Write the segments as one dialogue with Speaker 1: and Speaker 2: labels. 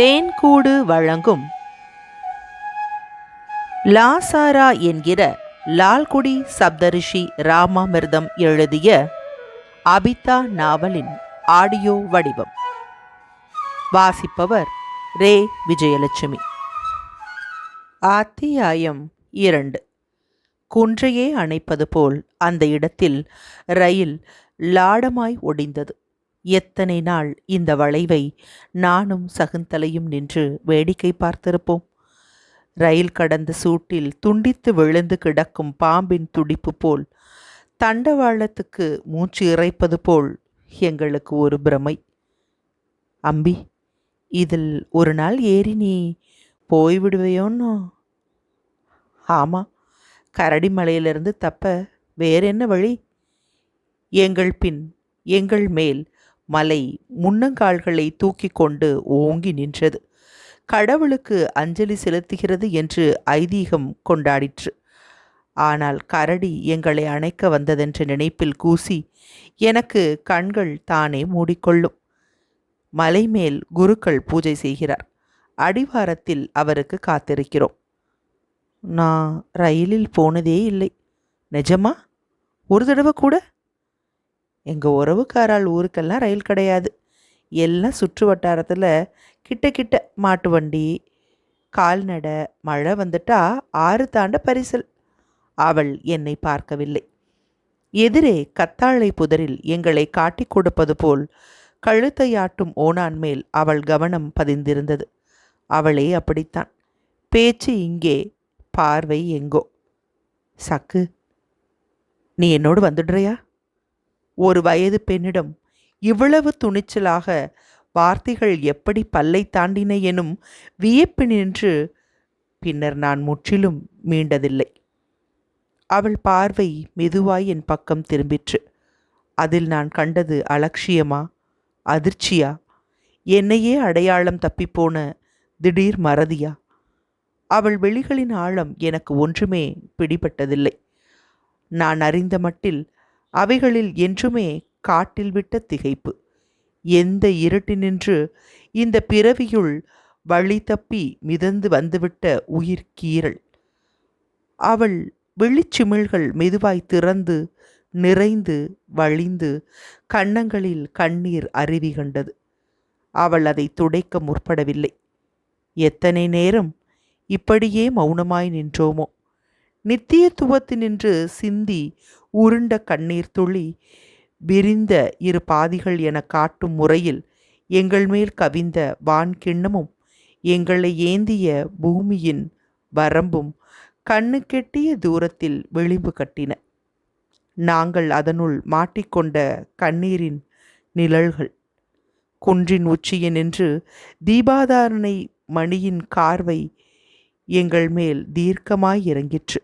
Speaker 1: தேன்கூடு வழங்கும். லாசாரா என்கிற லால்குடி சப்தரிஷி ராமாமிர்தம் எழுதிய அபிதா நாவலின் ஆடியோ வடிவம். வாசிப்பவர் ரே. விஜயலட்சுமி. அத்தியாயம் இரண்டு. குன்றையே அணைப்பது போல் அந்த இடத்தில் ரயில் லாடமாய் ஒடிந்தது. எத்தனை நாள் இந்த வளைவை நானும் சகுந்தலையும் நின்று வேடிக்கை பார்த்திருப்போம்? ரயில் கடந்த சூட்டில் துண்டித்து விழுந்து கிடக்கும் பாம்பின் துடிப்பு போல் தண்டவாளத்துக்கு மூச்சு இறைப்பது போல் எங்களுக்கு ஒரு பிரமை. அம்பி இதில் ஒரு நாள் ஏறி நீ போய்விடுவையோன்னு? ஆமாம் கரடி மலையிலிருந்து தப்ப வேறென்ன வழி? எங்கள் பின் எங்கள் மேல் மலை முன்னங்கால்களை தூக்கி கொண்டு ஓங்கி நின்றது. கடவுளுக்கு அஞ்சலி செலுத்துகிறது என்று ஐதீகம் கொண்டாடிற்று. ஆனால் கரடி எங்களை அணைக்க வந்ததென்ற நினைப்பில் கூசி எனக்கு கண்கள் தானே மூடிக்கொள்ளும். மலை மேல் குருக்கள் பூஜை செய்கிறார். அடிவாரத்தில் அவருக்கு காத்திருக்கிறோம். நான் ரயிலில் போனதே இல்லை. நிஜமா? ஒரு தடவை கூட? எங்கள் உறவுக்காரால் ஊருக்கெல்லாம் ரயில் கிடையாது. எல்லாம் சுற்று வட்டாரத்தில் கிட்ட கிட்ட மாட்டு வண்டி கால்நடை மழை வந்துட்டா ஆறு தாண்ட பரிசல். அவள் என்னை பார்க்கவில்லை. எதிரே கத்தாழை புதரில் எங்களை காட்டிக் கொடுப்பது போல் கழுத்தையாட்டும் ஓனான் மேல் அவள் கவனம் பதிந்திருந்தது. அவளே அப்படித்தான். பேச்சு இங்கே பார்வை எங்கோ. சக்கு நீ என்னோடு வந்துடுறியா? ஒரு வயது பெண்ணிடம் இவ்வளவு துணிச்சலாக வார்த்தைகள் எப்படி பல்லை தாண்டின எனும் வியப்பு நின்று பின்னர் நான் முற்றிலும் மீண்டதில்லை. அவள் பார்வை மெதுவாய் என் பக்கம் திரும்பிற்று. அதில் நான் கண்டது அலட்சியமா அதிர்ச்சியா? என்னையே அடையாளம் தப்பிப்போன திடீர் மறதியா? அவள் வெளிகளின் ஆழம் எனக்கு ஒன்றுமே பிடிபட்டதில்லை. நான் அறிந்த மட்டில் அவைகளில் என்றுமே காட்டில் விட்ட திகைப்பு. எந்த இருட்டினின்று இந்த பிறவியுள் வழி தப்பி மிதந்து வந்துவிட்ட உயிர் கீறல். அவள் விழிச்சிமிழ்கள் மெதுவாய் திறந்து நிறைந்து வழிந்து கன்னங்களில் கண்ணீர் அருவி கண்டது. அவள் அதை துடைக்க முற்படவில்லை. எத்தனை நேரம் இப்படியே மௌனமாய் நின்றோமோ? நித்தியத்துவத்தினின்று சிந்தி உருண்ட கண்ணீர் துளி விரிந்த இரு பாதிகள் என காட்டும் முறையில் எங்கள் மேல் கவிந்த வான் கிண்ணமும் எங்களை ஏந்திய பூமியின் வரம்பும் கண்ணு கெட்டிய தூரத்தில் விளிம்பு கட்டின. நாங்கள் அதனுள் மாட்டிக்கொண்ட கண்ணீரின் நிழல்கள். குன்றின் உச்சியின் நின்று தீபாதாரணை மணியின் கார்வை எங்கள் மேல் தீர்க்கமாய் இறங்கிற்று.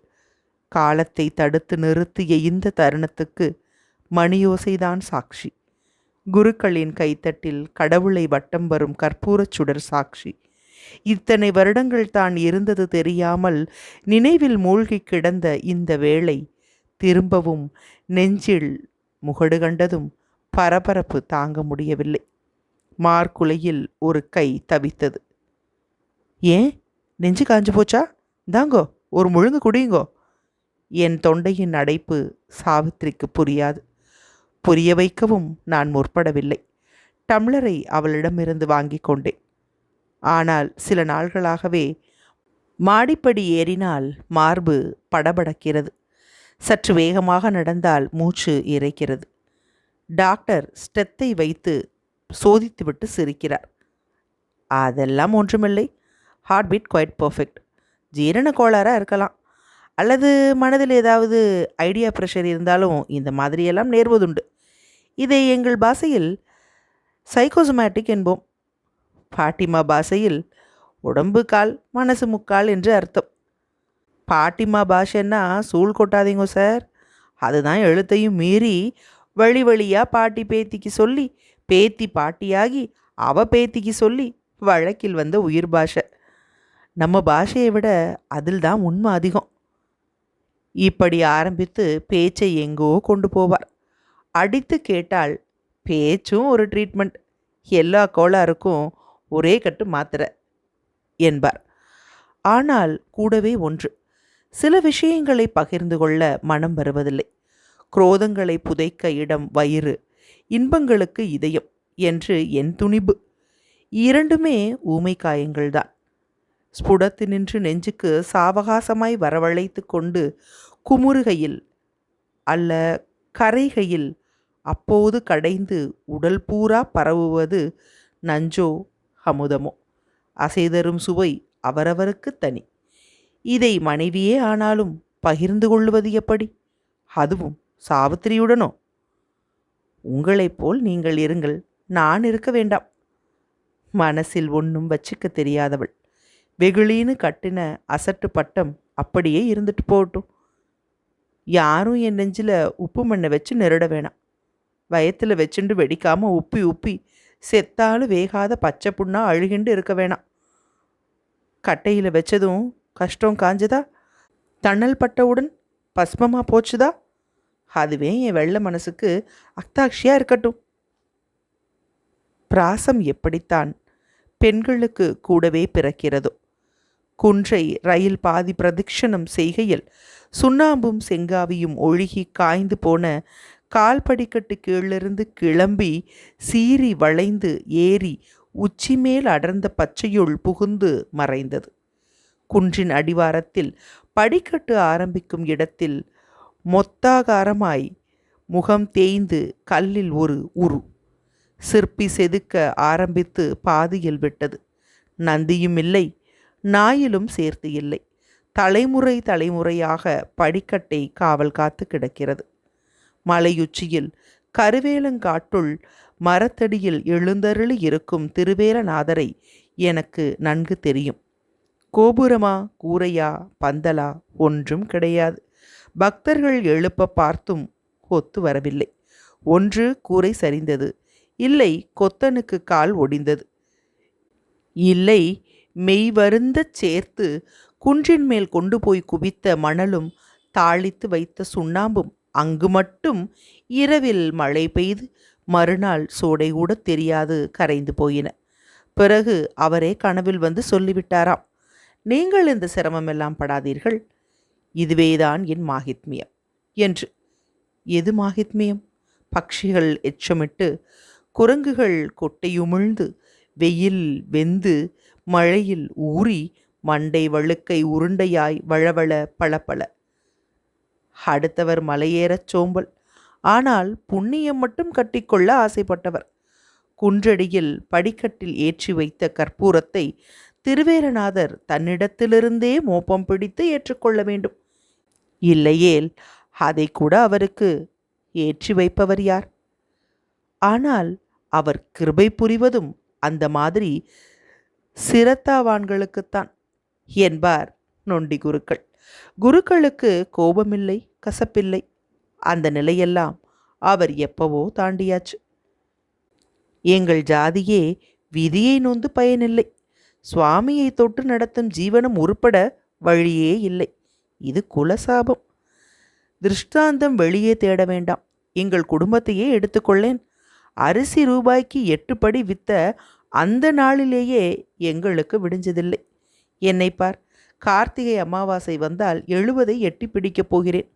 Speaker 1: காலத்தை தடுத்து நிறுத்திய இந்த தருணத்துக்கு மணியோசைதான் சாட்சி. குருக்களின் கைத்தட்டில் கடவுளை வட்டம் வரும் கற்பூரச் சுடர் சாட்சி. இத்தனை வருடங்கள் தான் இருந்தது தெரியாமல் நினைவில் மூழ்கி கிடந்த இந்த வேளை திரும்பவும் நெஞ்சில் முகடு கண்டதும் பரபரப்பு தாங்க முடியவில்லை. மார்குலையில் ஒரு கை தவித்தது. ஏன்? நெஞ்சு காஞ்சு போச்சா? தாங்கோ ஒரு முழுங்கு குடியுங்கோ. என் தொண்டையின் அடைப்பு சாவித்திரிக்கு புரியாது. புரிய வைக்கவும் நான் முற்படவில்லை. டம்ளரை அவளிடமிருந்து வாங்கி கொண்டேன். ஆனால் சில நாள்களாகவே மாடிப்படி ஏறினால் மார்பு படபடக்கிறது. சற்று வேகமாக நடந்தால் மூச்சு இறைக்கிறது. டாக்டர் ஸ்டெத்தை வைத்து சோதித்துவிட்டு சிரிக்கிறார். அதெல்லாம் ஒன்றுமில்லை. Heart beat quite perfect. ஜீரண கோளாறாக இருக்கலாம். அல்லது மனதில் ஏதாவது ஐடியா ப்ரெஷர் இருந்தாலும் இந்த மாதிரியெல்லாம் நேர்வதுண்டு. இதை எங்கள் பாஷையில் சைக்கோசமேட்டிக் என்போம். பாட்டிமா பாஷையில் உடம்பு கால் மனசு முக்கால் என்று அர்த்தம். பாட்டிமா பாஷைன்னா சூழ் கொட்டாதீங்க சார் அதுதான் எழுத்தையும் மீறி வழி வழியாக பாட்டி பேத்திக்கு சொல்லி பேத்தி பாட்டியாகி அவ பேத்திக்கு சொல்லி வழக்கில் வந்த உயிர் பாஷை. நம்ம பாஷையை விட அதில் தான் உண்மை அதிகம். இப்படி ஆரம்பித்து பேச்சை எங்கோ கொண்டு போவார். அடித்து கேட்டால் பேச்சும் ஒரு ட்ரீட்மெண்ட் எல்லா கோளாருக்கும் ஒரே கட்டு மாத்திரை என்பார். ஆனால் கூடவே ஒன்று. சில விஷயங்களை பகிர்ந்து கொள்ள மனம் வருவதில்லை. குரோதங்களை புதைக்க இடம் வயிறு இன்பங்களுக்கு இதயம் என்று என் துணிபு. இரண்டுமே ஊமை காயங்கள்தான் ஸ்புடத்து நின்று நெஞ்சுக்கு சாவகாசமாய் வரவழைத்து கொண்டு குமுறுகையில் அல்ல கரைகையில் அப்போது கடைந்து உடல் பூரா பரவுவது நஞ்சோ அமுதமோ. அசைதரும் சுவை அவரவருக்கு தனி. இதை மனைவியே ஆனாலும் பகிர்ந்து கொள்வது எப்படி? அதுவும் சாவித்திரியுடனோ? உங்களைப் போல் நீங்கள் இருங்கள் நான் இருக்க வேண்டாம். மனசில் ஒன்றும் வச்சுக்க தெரியாதவள். வெகுளின்னு கட்டின அசட்டு பட்டம் அப்படியே இருந்துட்டு போகட்டும். யாரும் என் நெஞ்சில் உப்பு மண்ணை வச்சு நெருட வேணாம். வயத்தில் வச்சுண்டு வெடிக்காமல் உப்பி உப்பி செத்தாலும் வேகாத பச்சை புண்ணா அழுகிண்டு இருக்க வேணாம். கட்டையில் வச்சதும் கஷ்டம் காஞ்சதா? தண்ணல் பட்டவுடன் பஸ்மமாக போச்சுதா? அதுவே என் வெள்ள மனசுக்கு அத்தாட்சியாக இருக்கட்டும். பிராசம் எப்படித்தான் பெண்களுக்கு கூடவே பிறக்கிறதோ? குன்றை ரயில் பாதி பிரதட்சணம் செய்கையில் சுண்ணாம்பும் செங்காவியும் ஒழுகி காய்ந்து போன கால் படிக்கட்டு கீழிருந்து கிளம்பி சீறி வளைந்து ஏறி உச்சி மேல் அடர்ந்த பச்சையுள் புகுந்து மறைந்தது. குன்றின் அடிவாரத்தில் படிக்கட்டு ஆரம்பிக்கும் இடத்தில் மொத்தாகாரமாய் முகம் தேய்ந்து கல்லில் ஒரு உரு. சிற்பி செதுக்க ஆரம்பித்து பாதியில் விட்டது. நந்தியும் இல்லை. நாயிலும் சேர்த்து இல்லை. தலைமுறை தலைமுறையாக படிக்கட்டை காவல் காத்து கிடக்கிறது. மலையுச்சியில் கருவேலங்காட்டுள் மரத்தடியில் எழுந்தருளி இருக்கும் திருவேலநாதரை எனக்கு நன்கு தெரியும். கோபுரமா கூரையா பந்தலா ஒன்றும் கிடையாது. பக்தர்கள் எழுப்ப பார்த்தும் ஒத்து வரவில்லை. ஒன்று கூரை சரிந்தது. இல்லை கொத்தனுக்கு கால் ஒடிந்தது. இல்லை மெய் வருந்தச் சேர்த்து குன்றின் மேல் கொண்டு போய் குவித்த மணலும் தாளித்து வைத்த சுண்ணாம்பும் அங்கு மட்டும் இரவில் மழை பெய்து மறுநாள் சோடை கூட தெரியாது கரைந்து போயின. பிறகு அவரே கனவில் வந்து சொல்லிவிட்டாராம் நீங்கள் இந்த சிரமமெல்லாம் படாதீர்கள். இதுவேதான் என் மாகித்மியம். என்று. எது மாகித்மியம்? பக்ஷிகள் எச்சமிட்டு குரங்குகள் கொட்டையுமிழ்ந்து வெயில் வெந்து மழையில் ஊறி மண்டை வழுக்கை உருண்டையாய் வளவள பளபள. அடுத்தவர் மலையேறச் சோம்பல். ஆனால் புண்ணியம் மட்டும் கட்டிக்கொள்ள ஆசைப்பட்டவர். குன்றடியில் படிக்கட்டில் ஏற்றி வைத்த கற்பூரத்தை திருவேரநாதர் தன்னிடத்திலிருந்தே மோப்பம் பிடித்து ஏற்றுக்கொள்ள வேண்டும். இல்லையேல் அதை கூட அவருக்கு ஏற்றி வைப்பவர் யார்? ஆனால் அவர் கிருபை புரிவதும் அந்த மாதிரி சிரத்தாவான்களுக்குத்தான் என்பார் நொண்டி குருக்கள். குருக்களுக்கு கோபமில்லை கசப்பில்லை. அந்த நிலையெல்லாம் அவர் எப்பவோ தாண்டியாச்சு. எங்கள் ஜாதியே விதியை நொந்து பயனில்லை. சுவாமியை தொட்டு நடத்தும் ஜீவனம் உருப்பட வழியே இல்லை. இது குலசாபம். திருஷ்டாந்தம் வெளியே தேட வேண்டாம். எங்கள் குடும்பத்தையே எடுத்துக்கொள்ளேன். அரிசி ரூபாய்க்கு எட்டு படி வித்த அந்த நாளிலேயே எங்களுக்கு விடிஞ்சதில்லை. என்னை பார் கார்த்திகை அமாவாசை வந்தால் எழுபதை எட்டி பிடிக்கப் போகிறேன்.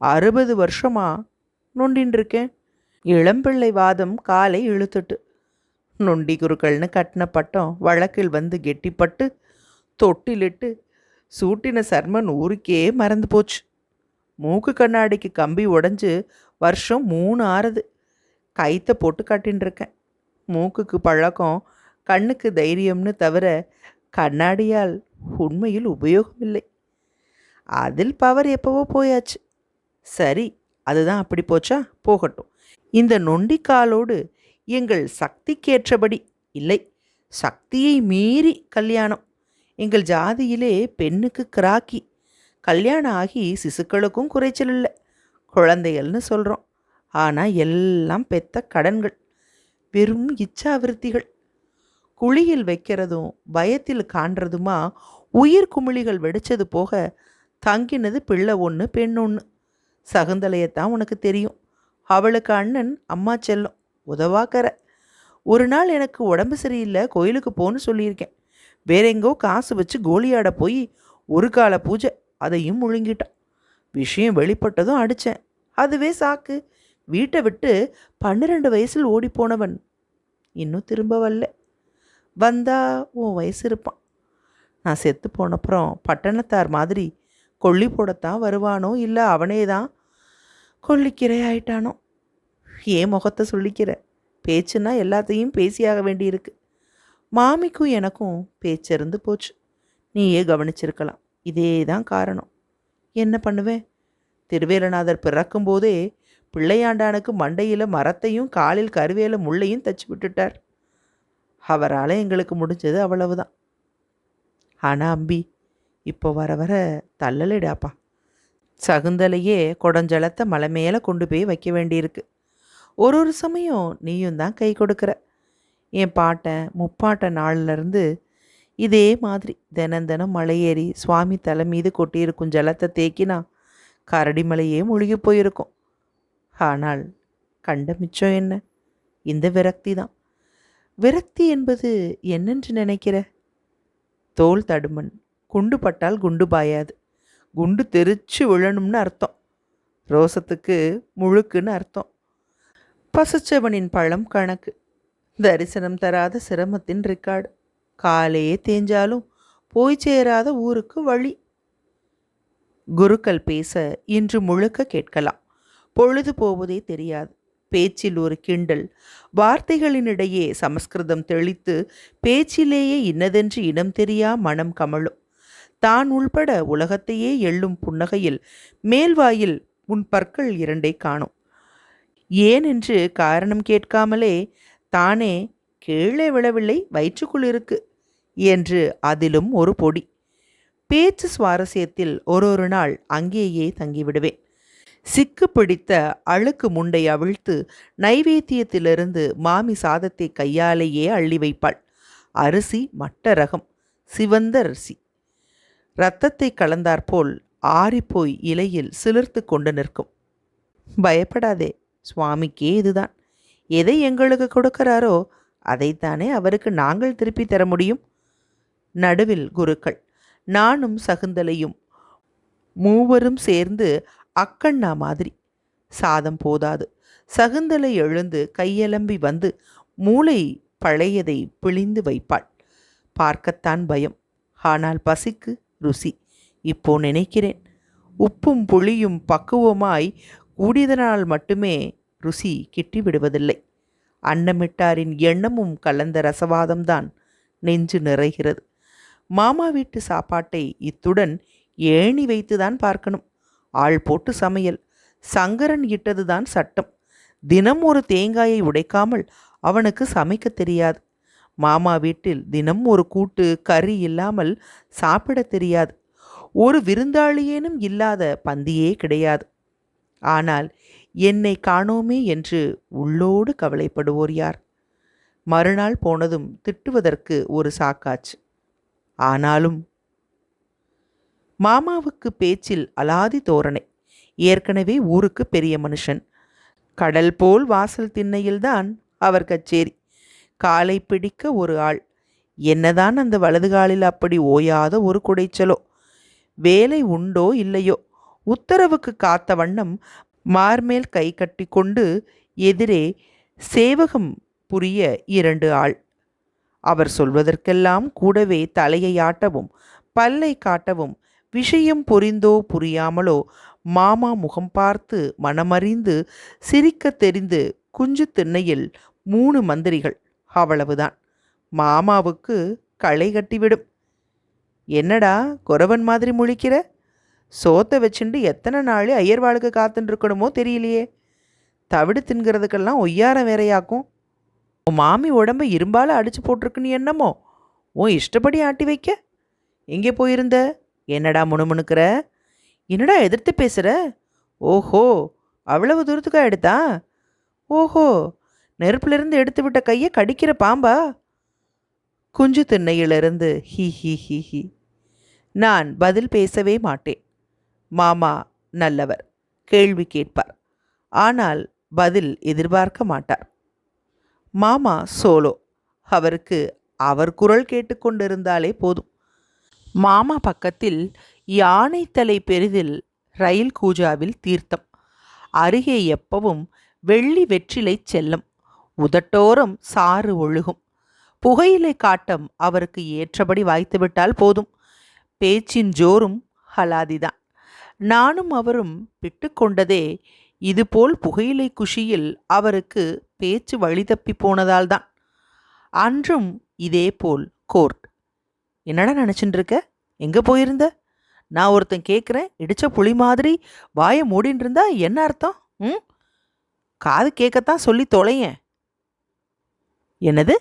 Speaker 1: அறுபது வருஷமா நொண்டின்றிருக்கேன். இளம்பிள்ளை வாதம் காலை இழுத்துட்டு நொண்டி குருக்கள்னு கட்டின பட்டம் வழக்கில் வந்து கெட்டிப்பட்டு தொட்டிலிட்டு சூட்டின சர்மன் ஊருக்கே மறந்து போச்சு. மூக்கு கண்ணாடிக்கு கம்பி உடஞ்சி வருஷம் மூணு ஆறுது. கைத்தை போட்டு கட்டின்னு இருக்கேன் மூக்குக்கு பழக்கம் கண்ணுக்கு தைரியம்னு தவிர கண்ணாடியால் உண்மையில் உபயோகமில்லை. அதில் பவர் எப்போவோ போயாச்சு. சரி அதுதான் அப்படி போச்சா? போகட்டும். இந்த நொண்டிக்காலோடு எங்கள் சக்திக்கேற்றபடி இல்லை. சக்தியை மீறி கல்யாணம். எங்கள் ஜாதியிலே பெண்ணுக்கு கிராக்கி. கல்யாணம் ஆகி சிசுக்களுக்கும் குறைச்சல் இல்லை. குழந்தைகள்னு சொல்கிறோம் ஆனால் எல்லாம் பெத்த கடன்கள். வெறும் இச்சாவிருத்திகள். குழியில் வைக்கிறதும் பயத்தில் காண்றதுமா உயிர் குமிழிகள் வெடிச்சது போக தங்கினது பிள்ளை ஒன்று பெண் ஒன்று சகுந்தலையத்தான் உனக்கு தெரியும். அவளுக்கு அண்ணன் அம்மா செல்லும் உதவாக்கற ஒரு நாள் எனக்கு உடம்பு சரியில்லை கோயிலுக்கு போன்னு சொல்லியிருக்கேன். வேற எங்கோ காசு வச்சு கோலியாட போய் ஒரு கால பூஜை அதையும் முழுங்கிட்டான். விஷயம் வெளிப்பட்டதும் அடித்தேன் அதுவே சாக்கு. வீட்டை விட்டு பன்னிரெண்டு வயசில் ஓடிப்போனவன் இன்னும் திரும்ப வரல. வந்தால் உன் வயசு இருப்பான். நான் செத்து போனப்புறம் பட்டணத்தார் மாதிரி கொல்லி போடத்தான் வருவானோ இல்லை அவனே தான் கொல்லிக்கிரை ஆயிட்டானோ? ஏன் முகத்தை சொல்லிக்கிற? பேச்சுன்னா எல்லாத்தையும் பேசியாக வேண்டியிருக்கு. மாமிக்கும் எனக்கும் பேச்சிருந்து போச்சு. நீயே கவனிச்சிருக்கலாம். இதே தான் காரணம். என்ன பண்ணுவேன்? திருவேலநாதர் பிறக்கும்போதே பிள்ளையாண்டானுக்கு மண்டையில் மரத்தையும் காலில் கருவேல முள்ளையும் தச்சு விட்டுட்டார். அவரால் எங்களுக்கு முடிஞ்சது அவ்வளவுதான். ஆனால் அம்பி இப்போ வர வர தள்ளலிடாப்பா. சகுந்தலையே குடஞ்சலத்தை மலை மேலே கொண்டு போய் வைக்க வேண்டியிருக்கு. ஒரு ஒரு சமயம் நீயும் தான் கை கொடுக்குற. என் பாட்டன் முப்பாட்டன் நாள்லேருந்து இதே மாதிரி தினம் தினம் மலையேறி சுவாமி தலை மீது கொட்டியிருக்கும் ஜலத்தை தேக்கினா கரடி மலையே முழுகி போயிருக்கும். ஆனால் கண்ட மிச்சம் என்ன? இந்த விரக்தி தான். விரக்தி என்பது என்னென்று நினைக்கிற? தோல் தடுமன். குண்டு பட்டால் குண்டு பாயாது. குண்டு தெரிச்சு விழணும்னு அர்த்தம். ரோசத்துக்கு முழுக்குன்னு அர்த்தம். பசுச்சவனின் பழம் கணக்கு. தரிசனம் தராத சிரமத்தின் ரெக்கார்டு. காலையே தேஞ்சாலும் போய் சேராத ஊருக்கு வழி. குருக்கள் பேச இன்று முழுக்க கேட்கலாம். பொழுது போவதே தெரியாது. பேச்சில் ஒரு கிண்டல். வார்த்தைகளினிடையே சமஸ்கிருதம் தெளித்து பேச்சிலேயே இன்னதென்று இனம் தெரியா மனம் கமழும். தான் உள்பட உலகத்தையே எள்ளும் புன்னகையில் மேல்வாயில் உன் பற்கள் இரண்டை காணும். ஏனென்று காரணம் கேட்காமலே தானே கீழே விழவில்லை வயிற்றுக்குள் இருக்கு என்று அதிலும் ஒரு பொடி. பேச்சு சுவாரஸ்யத்தில் ஒரு ஒரு நாள் அங்கேயே தங்கிவிடுவேன். சிக்கு பிடித்த அழுக்கு முண்டை அவிழ்த்து நைவேத்தியத்திலிருந்து மாமி சாதத்தை கையாலேயே அள்ளி வைப்பாள். அரிசி மட்ட ரகம் சிவந்த அரிசி. இரத்தத்தை கலந்தாற்போல் ஆறிப்போய் இலையில் சிலிர்த்து கொண்டு நிற்கும். பயப்படாதே சுவாமிக்கே இதுதான். எதை எங்களுக்கு கொடுக்கிறாரோ அதைத்தானே அவருக்கு நாங்கள் திருப்பி தர முடியும்? நடுவில் குருக்கள் நானும் சகுந்தலையும் மூவரும் சேர்ந்து அக்கண்ணா மாதிரி. சாதம் போதாது. சகுந்தலை எழுந்து கையலம்பி வந்து மூளை பழையதை பிழிந்து வைப்பாள். பார்க்கத்தான் பயம். ஆனால் பசிக்கு ருசி. இப்போ நினைக்கிறேன். உப்பும் புளியும் பக்குவமாய் கூடியதனால் மட்டுமே ருசி கிட்டி விடுவதில்லை அன்னமிட்டாரின் எண்ணமும் கலந்த ரசவாதம்தான் நெஞ்சு நிறைகிறது. மாமா வீட்டு சாப்பாட்டை இத்துடன் ஏணி வைத்துதான் பார்க்கணும். ஆள் போட்டு சமையல். சங்கரன் இட்டதுதான் சட்டம். தினம் ஒரு தேங்காயை உடைக்காமல் அவனுக்கு சமைக்க தெரியாது. மாமா வீட்டில் தினம் ஒரு கூட்டு கறி இல்லாமல் சாப்பிட தெரியாது. ஒரு விருந்தாளியேனும் இல்லாத பந்தியே கிடையாது. ஆனால் என்னை காணோமே என்று உள்ளோடு கவலைப்படுவோர் யார்? மறுநாள் போனதும் திட்டுவதற்கு ஒரு சாக்காச்சு. ஆனாலும் மாமாவுக்கு பேச்சில் அலாதி தோரணை. ஏற்கனவே ஊருக்கு பெரிய மனுஷன். கடல் போல் வாசல் திண்ணையில்தான் அவர் கச்சேரி. காலை பிடிக்க ஒரு ஆள். என்னதான் அந்த வலது காலில் அப்படி ஓயாத ஒரு குடைச்சலோ. வேலை உண்டோ இல்லையோ. உத்தரவுக்கு காத்த வண்ணம் மார்மேல் கை கட்டி கொண்டு எதிரே சேவகம் புரிய இரண்டு ஆள். அவர் சொல்வதற்கெல்லாம் கூடவே தலையை ஆட்டவும் பல்லை காட்டவும் விஷயம் புரிந்தோ புரியாமலோ மாமா முகம் பார்த்து மனமறிந்து சிரிக்க தெரிந்து குஞ்சு திண்ணையில் மூணு மந்திரிகள். அவ்வளவுதான். மாமாவுக்கு களை கட்டிவிடும். என்னடா குறவன் மாதிரி முழிக்கிற? சோத்தை வச்சுண்டு எத்தனை நாள் ஐயர்வாளுக்கு காத்துட்டு இருக்கணுமோ தெரியலையே. தவிடு தின்கிறதுக்கெல்லாம் ஒய்யாரம் வேறையாக்கும். உன் மாமி உடம்பை இரும்பால அடிச்சு போட்டிருக்குன்னு என்னமோ? உன் இஷ்டப்படி ஆட்டி வைக்க. எங்கே போயிருந்த? என்னடா முணுமுணுக்கிற? என்னடா எதிர்த்து பேசுகிற ஓஹோ அவ்வளவு தூரத்துக்கா எடுத்தா? ஓஹோ நெருப்பிலிருந்து எடுத்து விட்ட கையை கடிக்கிற பாம்பா? குஞ்சு திண்ணையிலிருந்து ஹி ஹி ஹி ஹி. நான் பதில் பேசவே மாட்டேன். மாமா நல்லவர் கேள்வி கேட்பார். ஆனால் பதில் எதிர்பார்க்க மாட்டார். மாமா சோலோ அவருக்கு அவர் குரல் கேட்டுக்கொண்டிருந்தாலே போதும். மாமா பக்கத்தில் யானை தலை பெரிதில் ரயில் கூஜாவில் தீர்த்தம். அருகே எப்பவும் வெள்ளி வெற்றிலை செல்லும். உதட்டோரம் சாறு ஒழுகும். புகையிலை காட்டம் அவருக்கு ஏற்றபடி வாய்த்துவிட்டால் போதும். பேச்சின் ஜோரும் ஹலாதிதான். நானும் அவரும் விட்டுக்கொண்டதே இதுபோல் புகையிலை குஷியில் அவருக்கு பேச்சு வழி தப்பி போனதால்தான். அன்றும் இதேபோல் கோர்ட் என்னடா நினச்சின்னு இருக்க எங்கே போயிருந்த? நான் ஒருத்தன் கேட்குறேன் இடித்த புளி மாதிரி வாயை மூடின்னு இருந்தா என்ன அர்த்தம்? ம்? காது கேட்கத்தான் சொல்லி தொலையேன். என்னது?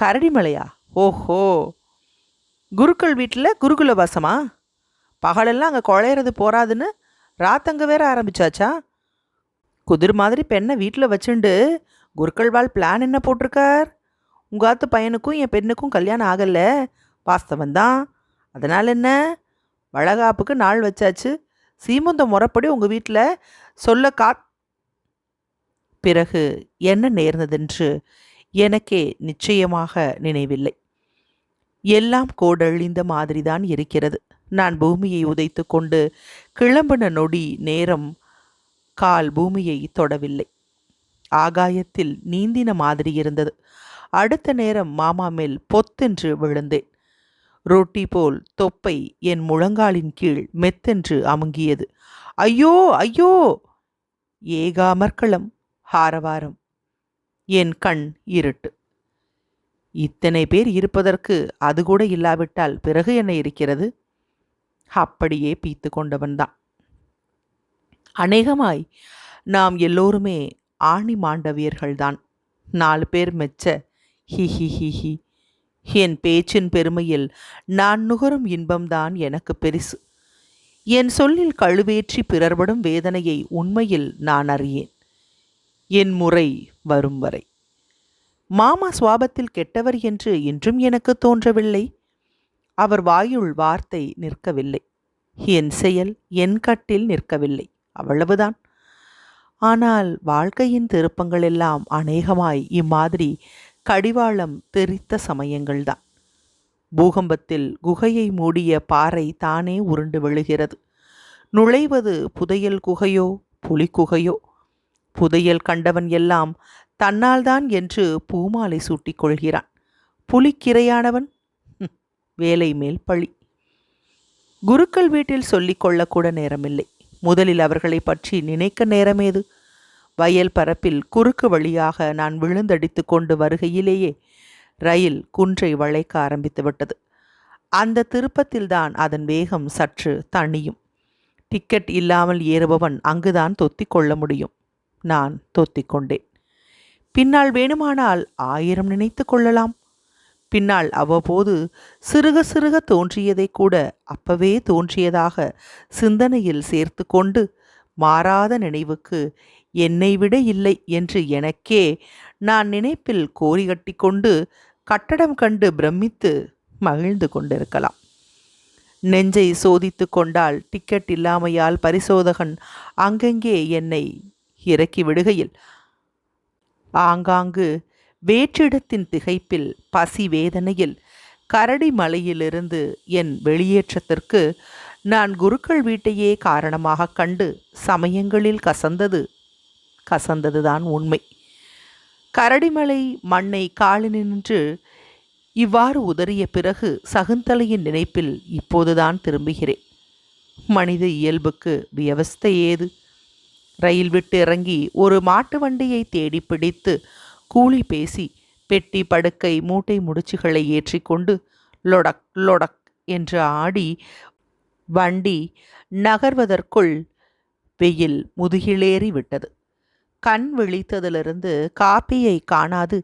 Speaker 1: கரடிமலையா ஓஹோ. குருக்கள் வீட்டில் குருகுல வாசமா? பகலெல்லாம் அங்கே குழையிறது போறாதுன்னு ராத்தங்க வேற ஆரம்பிச்சாச்சா? குதிர் மாதிரி பெண்ணை வீட்டில் வச்சுண்டு குருக்கள் வாழ் பிளான் என்ன போட்டிருக்கார்? உங்கள் ஆத்து பையனுக்கும் என் பெண்ணுக்கும் கல்யாணம் ஆகலை. வாஸ்தவந்தான் அதனால் என்ன? வளகாப்புக்கு நாள் வச்சாச்சு. சீமந்த முறைப்படி உங்கள் வீட்டில் சொல்ல கா பிறகு என்ன நேர்ந்ததென்று எனக்கே நிச்சயமாக நினைவில்லை. எல்லாம் கோடழிந்த மாதிரிதான் இருக்கிறது. நான் பூமியை உதைத்து கொண்டு கிளம்பின நொடி நேரம் கால் பூமியை தொடவில்லை. ஆகாயத்தில் நீந்தின மாதிரி இருந்தது. அடுத்த நேரம் மாமா மேல் பொத்தென்று விழுந்தேன். ரொட்டி போல் தொப்பை என் முழங்காலின் கீழ் மெத்தென்று அமுங்கியது. ஐயோ ஐயோ! ஏகாமற்களம் ஹாரவாரம். என் கண் இருட்டு. இத்தனை பேர் இருப்பதற்கு அது கூட இல்லாவிட்டால் பிறகு என்ன இருக்கிறது? அப்படியே பீத்து கொண்டவன்தான். அநேகமாய் நாம் எல்லோருமே ஆணி மாண்டவியர்கள்தான் நாலு பேர் மெச்ச ஹி ஹி ஹி ஹி. என் பேச்சின் பெருமையில் நான் நுகரும் இன்பம்தான் எனக்கு பெரிசு. என் சொல்லில் கழுவேற்றி பிறர்படும் வேதனையை உண்மையில் நான் அறியேன். என் முறை வரும் வரை. மாமா சுவாபத்தில் கெட்டவர் என்று இன்றும் எனக்கு தோன்றவில்லை. அவர் வாயுள் வார்த்தை நிற்கவில்லை. என் செயல் என் கட்டில் நிற்கவில்லை. அவ்வளவுதான். ஆனால் வாழ்க்கையின் திருப்பங்கள் எல்லாம் அநேகமாய் இம்மாதிரி கடிவாளம் தெரித்த சமயங்கள்தான். பூகம்பத்தில் குகையை மூடிய பாறை தானே உருண்டு விழுகிறது. நுழைவது புதையல் குகையோ புலிக்குகையோ புதையல் கண்டவன் எல்லாம் தன்னால்தான் என்று பூமாலை சூட்டிக் கொள்கிறான். புலிக்கிரையானவன் வேலை மேல் பழி. குருக்கள் வீட்டில் சொல்லிக்கொள்ளக்கூட நேரமில்லை. முதலில் அவர்களை பற்றி நினைக்க நேரமேது? வயல் பரப்பில் குறுக்கு வழியாக நான் விழுந்தடித்து கொண்டு வருகையிலேயே ரயில் குன்றை வளைக்க ஆரம்பித்து விட்டது. அந்த திருப்பத்தில்தான் அதன் வேகம் சற்று தணியும். டிக்கெட் இல்லாமல் ஏறுபவன் அங்குதான் தொத்தி கொள்ள முடியும். நான் தொத்திக்கொண்டேன் பின்னால் வேணுமானால் ஆயிரம் நினைத்து கொள்ளலாம். பின்னால் அவ்வப்போது சிறுக சிறுக தோன்றியதை கூட அப்பவே தோன்றியதாக சிந்தனையில் சேர்த்து கொண்டு மாறாத நினைவுக்கு என்னை விட இல்லை என்று எனக்கே நான் நினைப்பில் கோரி கட்டிக்கொண்டு கட்டடம் கண்டு பிரமித்து மகிழ்ந்து கொண்டிருக்கலாம். நெஞ்சை சோதித்து கொண்டால் டிக்கெட் இல்லாமையால் பரிசோதகன் அங்கங்கே என்னை இறக்கி விடுகையில் ஆங்காங்கு வேற்றிடத்தின் திகைப்பில் பசி வேதனையில் கரடி மலையிலிருந்து என் வெளியேற்றத்திற்கு நான் குருக்கள் வீட்டையே காரணமாக கண்டு சமயங்களில் கசந்தது கசந்ததுதான் உண்மை. கரடிமலை மண்ணை காலினின்று இவ்வாறு உதறிய பிறகு சகுந்தலையின் நினைப்பில் இப்போதுதான் திரும்புகிறேன். மனித இயல்புக்கு வியவஸ்தை ஏது? ரயில் விட்டு இறங்கி ஒரு மாட்டு வண்டியை தேடி பிடித்து கூலி பேசி பெட்டி படுக்கை மூட்டை முடிச்சுகளை ஏற்றிக்கொண்டு லொடக் லொடக் என்று ஆடி வண்டி நகர்வதற்குள் வெயில் முதுகிலேறி விட்டது. கண் விழித்ததிலிருந்து காப்பியை காணாது.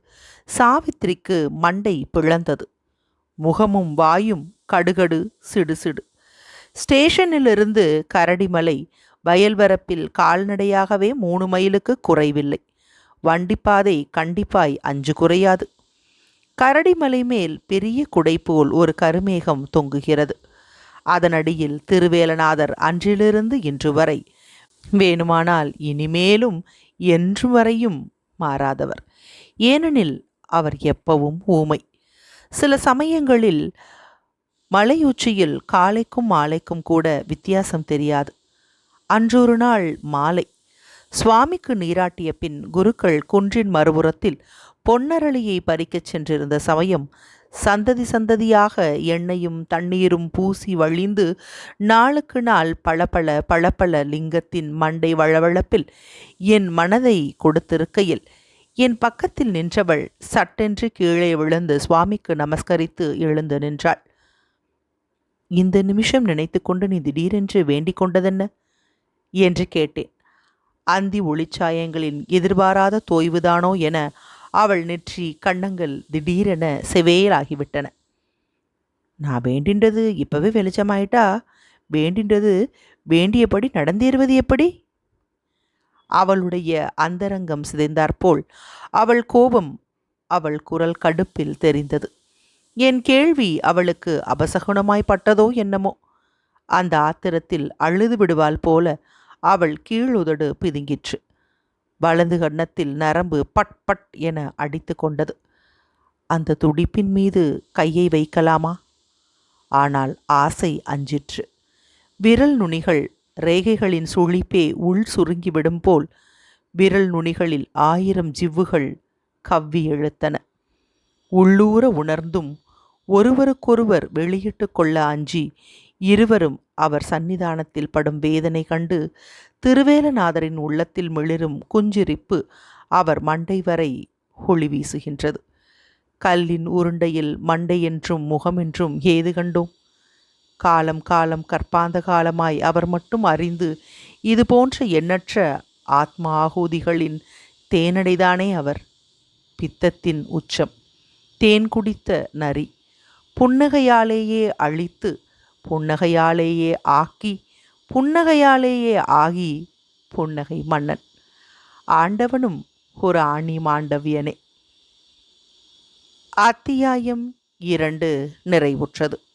Speaker 1: சாவித்திரிக்கு மண்டை பிளந்தது. முகமும் வாயும் கடுகடு சிடுசிடு. ஸ்டேஷனிலிருந்து கரடிமலை வயல்வரப்பில் கால்நடையாகவே மூணு மைலுக்கு குறைவில்லை. வண்டிப்பாதை கண்டிப்பாய் அஞ்சு குறையாது. கரடிமலை மேல் பெரிய குடை போல் ஒரு கருமேகம் தொங்குகிறது. அதனடியில் திருவேலநாதர் அன்றிலிருந்து இன்று வரை. வேணுமானால் இனிமேலும் என்று வரையும் மாறாதவர். ஏனெனில் அவர் எப்பவும் ஊமை. சில சமயங்களில் மலையுச்சியில் காலைக்கும் மாலைக்கும் கூட வித்தியாசம் தெரியாது. அன்றொரு நாள் மாலை. சுவாமிக்கு நீராட்டிய பின் குருக்கள் குன்றின் மறுபுறத்தில் பொன்னரளியை பறிக்கச் சென்றிருந்த சமயம் சந்ததி சந்ததியாக எண்ணெயும் தண்ணீரும் பூசி வழிந்து நாளுக்கு நாள் பளபள பளபள லிங்கத்தின் மண்டை வளவளப்பில் என் மனதை கொடுத்திருக்கையில் என் பக்கத்தில் நின்றவள் சட்டென்று கீழே விழுந்து சுவாமிக்கு நமஸ்கரித்து எழுந்து நின்றாள். இந்த நிமிஷம் நினைத்து கொண்டு நீ திடீரென்று வேண்டிக் கொண்டதென்ன? என்று கேட்டேன். அந்தி ஒளிச்சாயங்களின் எதிர்பாராத தோய்வுதானோ என அவள் நெற்றி கண்ணங்கள் திடீரென செவேலாகிவிட்டன. நான் வேண்டின்றது இப்பவே வெளிச்சமாயிட்டா? வேண்டின்றது வேண்டியபடி நடந்தேறுவது எப்படி? அவளுடைய அந்தரங்கம் சிதைந்தாற்போல் அவள் கோபம் அவள் குரல் கடுப்பில் தெரிந்தது. என் கேள்வி அவளுக்கு அபசகுணமாய்ப்பட்டதோ என்னமோ? அந்த ஆத்திரத்தில் அழுது விடுவாள் போல அவள் கீழுதடு பிதுங்கிற்று. வலது கன்னத்தில் நரம்பு பட் பட் என அடித்து கொண்டது. அந்த துடிப்பின் மீது கையை வைக்கலாமா? ஆனால் ஆசை அஞ்சிற்று. விரல் நுனிகள் ரேகைகளின் சுழிப்பே உள் சுருங்கிவிடும் போல் விரல் நுனிகளில் ஆயிரம் ஜிவ்வுகள் கவ்வி இழுத்தன உள்ளூர உணர்ந்தும் ஒருவருக்கொருவர் வெளியிட்டு கொள்ள அஞ்சி இருவரும் அவர் சந்நிதானத்தில் படும் வேதனை கண்டு திருவேலநாதரின் உள்ளத்தில் மிளிரும் குஞ்சிரிப்பு அவர் மண்டை வரை ஒளி வீசுகின்றது. கல்லின் உருண்டையில் மண்டை என்றும் முகமென்றும் ஏது கண்டோம்? காலம் காலம் கற்பாந்த காலமாய் அவர் மட்டும் அறிந்து இது போன்ற எண்ணற்ற ஆத்ம ஆகூதிகளின் தேனடைதானே அவர். பித்தத்தின் உச்சம். தேன் குடித்த நரி. புன்னகையாலேயே அழித்து புன்னகையாலேயே ஆக்கி புன்னகையாலேயே ஆகி புன்னகை மன்னன். ஆண்டவனும் ஒரு ஆணி மாண்டவியனே. அத்தியாயம் இரண்டு நிறைவுற்றது.